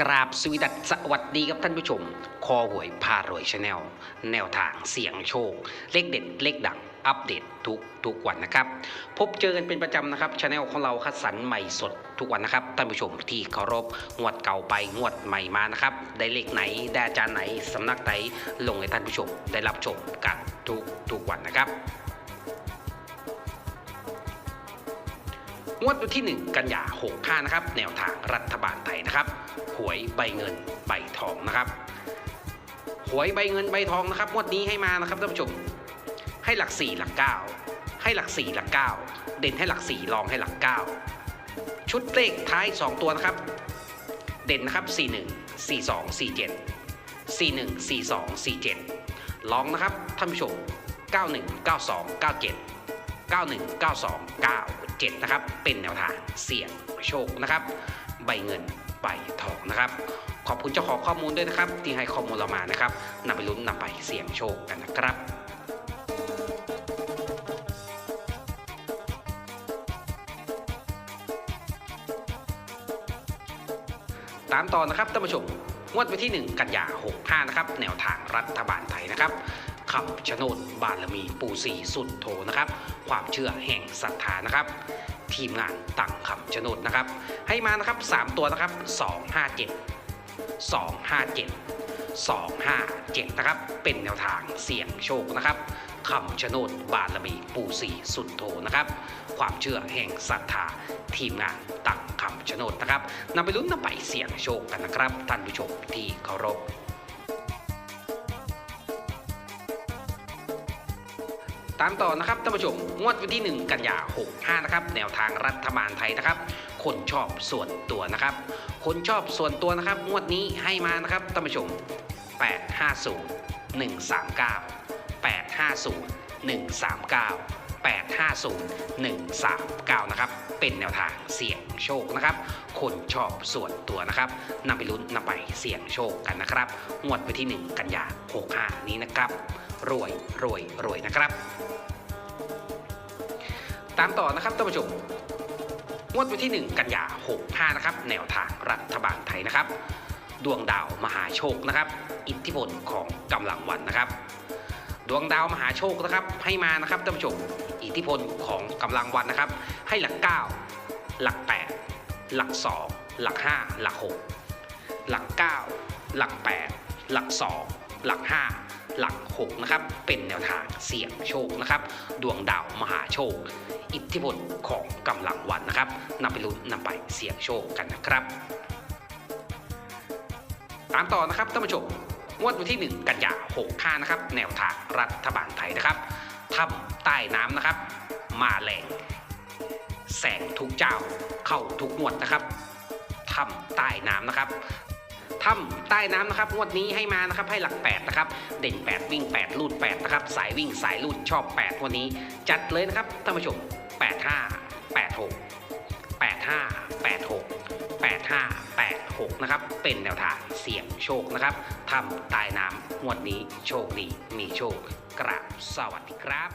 กราบสวีดัสสวัสดีครับท่านผู้ชม คอหวยพารวยชาแนลแนวทางเสี่ยงโชค เลขเด็ดเลขดังอัปเดตทุกทุกวันนะครับ พบเจอกันเป็นประจำนะครับชาแนลของเราคัดสรรใหม่สดทุกวันนะครับท่านผู้ชมที่เคารพงวดเก่าไปงวดใหม่มานะครับได้เลขไหนได้อาจารย์ไหนสำนักไหนลงให้ท่านผู้ชมได้รับชมกันทุกทุกวันนะครับ งวดวันที่ 1 กันยา65นะครับ แนวทางรัฐบาลไทยนะครับ หวยใบเงินใบทองนะครับ หวยใบเงินใบทองนะครับงวดนี้ให้มานะครับท่านผู้ชม ให้หลัก 4 หลัก 9 ให้หลัก 4 หลัก 9 เด่นให้หลัก 4 รองให้หลัก 9 ชุดเลขท้าย 2 ตัวนะครับ เด่นนะครับ 41 42 47 41 42 47 ลองนะครับท่านผู้ชม91 92 97 91 92 97 นะครับ เป็นแนวทางเสี่ยงโชคนะครับ ใบเงินใบทองนะครับ ขอบคุณเจ้าของข้อมูลด้วยนะครับ ที่ให้ข้อมูลเรามานะครับนำไปลุ้นนำไปเสี่ยงโชคกันนะครับตามต่อนะครับท่านผู้ชมงวดวันที่ 1 กันยา65 นะครับ แนวทางรัฐบาลไทยนะครับ คำชะโนดบารมีปู่สีสุดโทนะครับ ความเชื่อแห่งศรัทธานะครับ ทีมงานตั้งคำชะโนดนะครับ ให้มานะครับ 3 ตัวนะครับ 257 257 257 นะครับ เป็นแนวทางเสี่ยงโชคนะครับคำชะโนดบารมีปู่สีสุดโทนะครับ ความเชื่อแห่งศรัทธาทีมงานตั้งคำชะโนดนะครับนำไปลุ้นนำไปเสี่ยงโชคกันนะครับท่านผู้ชมที่เคารพ ตามต่อนะครับท่านผู้ชมงวดวันที่ 1 กันยา65นะครับแนวทางรัฐบาลไทยนะครับ คนชอบส่วนตัวนะครับ คนชอบส่วนตัวนะครับ งวดนี้ให้มานะครับท่านผู้ชม 850 139 850 139 850 139 นะครับ เป็นแนวทางเสี่ยงโชคนะครับ คนชอบส่วนตัวนะครับนำไปลุ้นนำไปเสี่ยงโชคกันนะครับ งวดวันที่ 1 กันยา65 นี้นะครับ รวยรวยรวยนะครับ ตามต่อนะครับท่านผู้ชมงวดวันที่ 1 กันยา65นะครับแนวทางรัฐบาลไทยนะครับ ดวงดาวมหาโชคนะครับ อิทธิพลของกำลังวันนะครับ ดวงดาวมหาโชคนะครับให้มานะครับท่านผู้ชมอิทธิพลของกำลังวันนะครับ ให้หลัก 9 หลัก 8 หลัก 2 หลัก 5 หลัก 6 หลัก 9 หลัก 8 หลัก 2 หลัก 5 หลัก6นะครับเป็นแนวทางเสี่ยงโชคนะครับดวงดาวมหาโชค อิทธิพลของกำลังวันนะครับนำไปลุ้นนำไปเสี่ยงโชคกันนะครับ ตามต่อนะครับท่านผู้ชมงวดวันที่ 1 กันยา65นะครับแนวทางรัฐบาลไทยนะครับถ้ำใต้น้ำนะครับ มาแรงแสงทุกเจ้าเข้าทุกงวดนะครับถ้ำใต้น้ำนะครับ ถ้ำใต้น้ำนะครับงวดนี้ให้มานะครับให้หลัก8นะครับเด่น 8 วิ่ง 8 ลูด8นะครับสายวิ่งสายลูดชอบ8วันนี้ จัดเลยนะครับท่านผู้ชม 85 86 85 86 85 86 นะครับ เป็นแนวทางเสี่ยงโชคนะครับทำใตายน้ำงวดนี้โชคดีมีโชค กราบสวัสดีครับ